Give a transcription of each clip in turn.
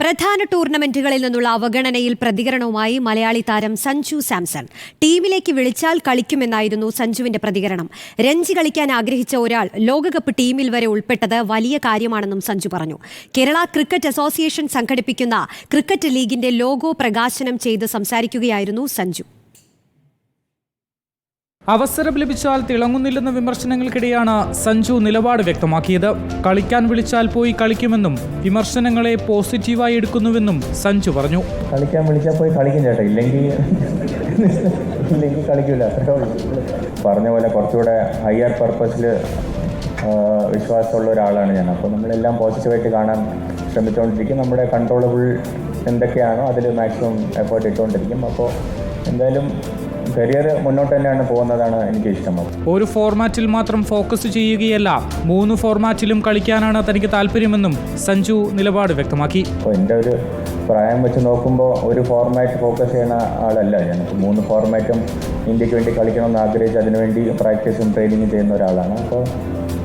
പ്രധാന ടൂർണമെന്റുകളിൽ നിന്നുള്ള അവഗണനയിൽ പ്രതികരണവുമായി മലയാളി താരം സഞ്ജു സാംസൺ. ടീമിലേക്ക് വിളിച്ചാൽ കളിക്കുമെന്നായിരുന്നു സഞ്ജുവിന്റെ പ്രതികരണം. രഞ്ജി കളിക്കാൻ ആഗ്രഹിച്ച ഒരാൾ ലോകകപ്പ് ടീമിൽ വരെ ഉൾപ്പെട്ടത് വലിയ കാര്യമാണെന്നും സഞ്ജു പറഞ്ഞു. കേരള ക്രിക്കറ്റ് അസോസിയേഷൻ സംഘടിപ്പിക്കുന്ന ക്രിക്കറ്റ് ലീഗിന്റെ ലോഗോ പ്രകാശനം ചെയ്ത് സംസാരിക്കുകയായിരുന്നു സഞ്ജു. അവസരം ലഭിച്ചാൽ തിളങ്ങുന്നില്ലെന്ന വിമർശനങ്ങൾക്കിടെയാണ് സഞ്ജു നിലപാട് വ്യക്തമാക്കിയത്. കളിക്കാൻ വിളിച്ചാൽ പോയി കളിക്കുമെന്നും വിമർശനങ്ങളെ പോസിറ്റീവായി എടുക്കുന്നുവെന്നും സഞ്ജു പറഞ്ഞു. കളിക്കാൻ വിളിച്ചാൽ പോയി കളിക്കും ചേട്ടാ. ഇല്ലെങ്കിൽ ഇല്ലെങ്കിൽ കളിക്കില്ല പറഞ്ഞ പോലെ കുറച്ചുകൂടെ ഹയർ പർപ്പസിൽ വിശ്വാസമുള്ള ഒരാളാണ് ഞാൻ. അപ്പോൾ നമ്മളെല്ലാം പോസിറ്റീവായിട്ട് കാണാൻ ശ്രമിച്ചുകൊണ്ടിരിക്കും. നമ്മുടെ കൺട്രോളബിൾ എന്തൊക്കെയാണോ അതിൽ മാക്സിമം എഫേർട്ട് ഇട്ടുകൊണ്ടിരിക്കും. അപ്പോൾ എന്തായാലും കരിയർ മുന്നോട്ട് തന്നെയാണ് പോകുന്നതാണ് എനിക്ക് ഇഷ്ടം. ഒരു ഫോർമാറ്റിൽ മാത്രം ഫോക്കസ് ചെയ്യുകയല്ല മൂന്ന് ഫോർമാറ്റിലും കളിക്കാനാണ് തനിക്ക് താല്പര്യമെന്നും സഞ്ജു നിലപാട് വ്യക്തമാക്കി. എന്റെ ഒരു പ്രായം വെച്ച് നോക്കുമ്പോൾ ഒരു ഫോർമാറ്റ് ഫോക്കസ് ചെയ്യുന്ന ആളല്ല. ഞാൻ മൂന്ന് ഫോർമാറ്റും ഇന്ത്യയ്ക്ക് വേണ്ടി കളിക്കണമെന്ന് ആഗ്രഹിച്ച് അതിനുവേണ്ടി പ്രാക്ടീസും ട്രെയിനിങ്ങും ചെയ്യുന്ന ഒരാളാണ്. അപ്പോൾ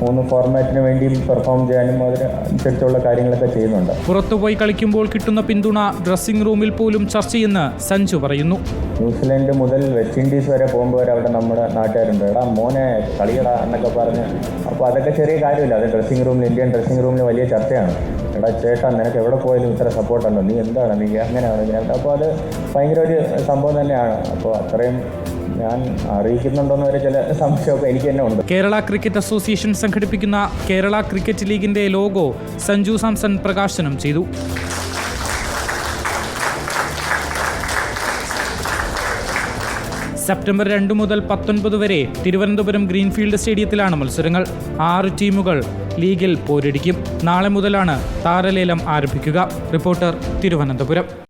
മൂന്ന് ഫോർമാറ്റിന് വേണ്ടിയും പെർഫോം ചെയ്യാനും അതിനനുസരിച്ചുള്ള കാര്യങ്ങളൊക്കെ ചെയ്യുന്നുണ്ട്. പുറത്തുപോയി കളിക്കുമ്പോൾ കിട്ടുന്ന പിന്തുണ ഡ്രസ്സിംഗ് റൂമിൽ പോലും ചർച്ച ചെയ്യുന്ന സഞ്ജു പറയുന്നു. ന്യൂസിലൻഡ് മുതൽ വെസ്റ്റ് ഇൻഡീസ് വരെ പോകുമ്പോൾ വരെ അവിടെ നമ്മുടെ നാട്ടുകാരുണ്ട്. എടാ മോനെ കളിയടാ എന്നൊക്കെ പറഞ്ഞ്. അപ്പോൾ അതൊക്കെ ചെറിയ കാര്യമില്ല. അത് ഡ്രസ്സിംഗ് റൂമിൽ ഇന്ത്യൻ ഡ്രസ്സിംഗ് റൂമിൽ വലിയ ചർച്ചയാണ്. എടാ ചേട്ടാ നിനക്ക് എവിടെ പോയാലും ഇത്ര സപ്പോർട്ടുണ്ടോ നീ എന്താണ്? നീ അങ്ങനെയാണ് അപ്പോൾ അത് ഭയങ്കര ഒരു സംഭവം തന്നെയാണ്. അപ്പോൾ അത്രയും ഞാൻ ചില എനിക്ക് കേരള ക്രിക്കറ്റ് അസോസിയേഷൻ സംഘടിപ്പിക്കുന്ന കേരള ക്രിക്കറ്റ് ലീഗിന്റെ ലോഗോ സഞ്ജു സാംസൺ പ്രകാശനം ചെയ്തു. സെപ്റ്റംബർ രണ്ട് മുതൽ പത്തൊൻപത് വരെ തിരുവനന്തപുരം ഗ്രീൻഫീൽഡ് സ്റ്റേഡിയത്തിലാണ് മത്സരങ്ങൾ. ആറ് ടീമുകൾ ലീഗിൽ പോരടിക്കും. നാളെ മുതലാണ് താരലേലം ആരംഭിക്കുക. റിപ്പോർട്ടർ തിരുവനന്തപുരം.